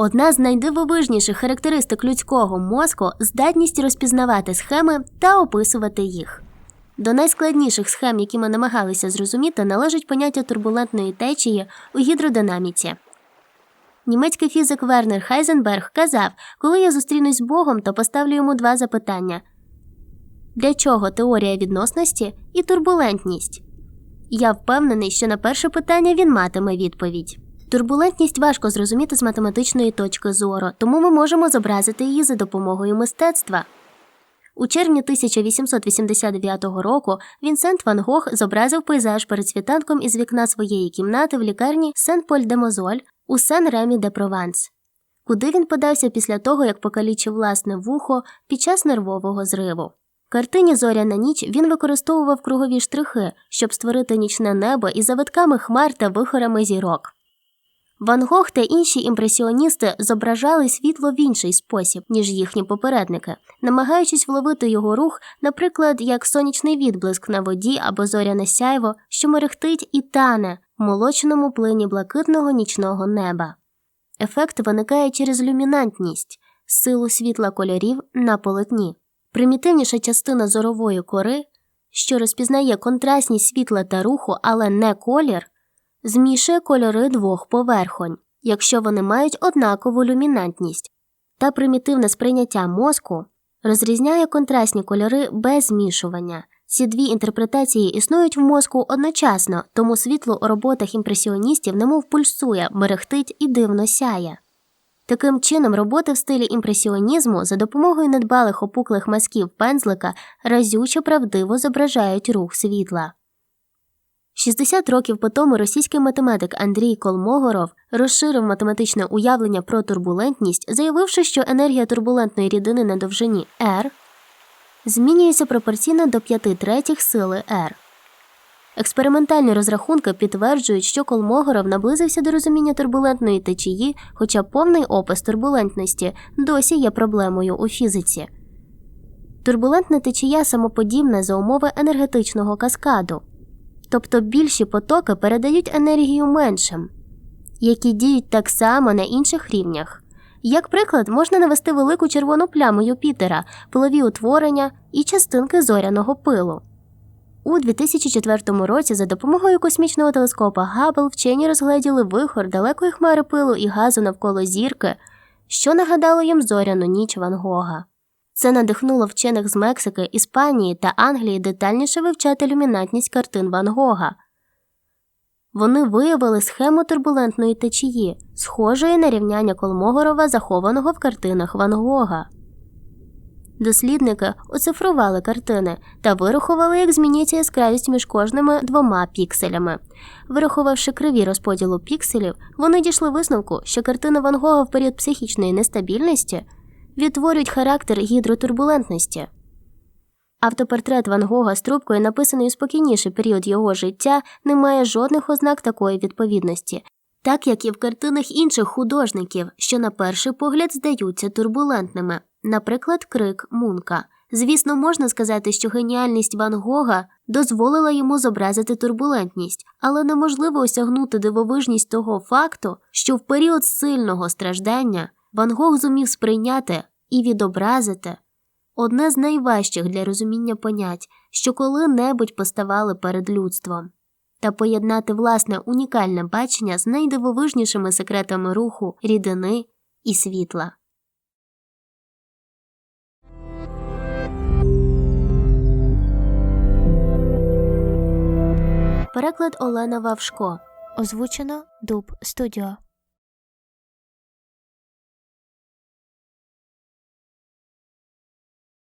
Одна з найдивовижніших характеристик людського мозку здатність розпізнавати схеми та описувати їх. До найскладніших схем, які ми намагалися зрозуміти, належить поняття турбулентної течії у гідродинаміці. Німецький фізик Вернер Хайзенберг казав, коли я зустрінусь з Богом, то поставлю йому два запитання: для чого теорія відносності і турбулентність? Я впевнений, що на перше питання він матиме відповідь. Турбулентність важко зрозуміти з математичної точки зору, тому ми можемо зобразити її за допомогою мистецтва. У червні 1889 року Вінсент Ван Гог зобразив пейзаж перед світанком із вікна своєї кімнати в лікарні Сен-Поль-де-Мозоль у Сен-Ремі-де-Прованс, куди він подався після того, як покалічив власне вухо під час нервового зриву. Картині Зоряна ніч він використовував кругові штрихи, щоб створити нічне небо із завитками хмар та вихорами зірок. Ван Гог та інші імпресіоністи зображали світло в інший спосіб, ніж їхні попередники, намагаючись вловити його рух, наприклад, як сонячний відблиск на воді або зоряне сяйво, що мерехтить і тане в молочному плині блакитного нічного неба. Ефект виникає через люмінантність, силу світла кольорів на полотні. Примітивніша частина зорової кори, що розпізнає контрастність світла та руху, але не колір, змішує кольори двох поверхонь, якщо вони мають однакову люмінантність, та примітивне сприйняття мозку розрізняє контрастні кольори без змішування. Ці дві інтерпретації існують в мозку одночасно, тому світло у роботах імпресіоністів немов пульсує, мерехтить і дивно сяє. Таким чином, роботи в стилі імпресіонізму за допомогою недбалих опуклих мазків пензлика разюче правдиво зображають рух світла. 60 років по тому російський математик Андрій Колмогоров розширив математичне уявлення про турбулентність, заявивши, що енергія турбулентної рідини на довжині R змінюється пропорційно до 5 третіх сили R. Експериментальні розрахунки підтверджують, що Колмогоров наблизився до розуміння турбулентної течії, хоча повний опис турбулентності досі є проблемою у фізиці. Турбулентна течія самоподібна за умови енергетичного каскаду, тобто більші потоки передають енергію меншим, які діють так само на інших рівнях. Як приклад, можна навести велику червону пляму Юпітера, пилові утворення і частинки зоряного пилу. У 2004 році за допомогою космічного телескопа Габл вчені розгледіли вихор далекої хмари пилу і газу навколо зірки, що нагадало їм зоряну ніч Ван Гога. Це надихнуло вчених з Мексики, Іспанії та Англії детальніше вивчати люмінантність картин Ван Гога. Вони виявили схему турбулентної течії, схожої на рівняння Колмогорова, захованого в картинах Ван Гога. Дослідники оцифрували картини та вирахували, як змінюється яскравість між кожними двома пікселями. Вирахувавши криві розподілу пікселів, вони дійшли висновку, що картини Ван Гога в період психічної нестабільності відтворюють характер гідротурбулентності. Автопортрет Ван Гога з трубкою, написаний у спокійніший період його життя, не має жодних ознак такої відповідності, так як і в картинах інших художників, що на перший погляд здаються турбулентними, наприклад, крик Мунка. Звісно, можна сказати, що геніальність Ван Гога дозволила йому зобразити турбулентність, але неможливо осягнути дивовижність того факту, що в період сильного страждання Ван Гог зумів сприйняти і відобразити одне з найважчих для розуміння понять, що коли-небудь поставали перед людством, та поєднати власне унікальне бачення з найдивовижнішими секретами руху, рідини і світла. Переклад Олена Вавшко. Озвучено Дуб Студіо.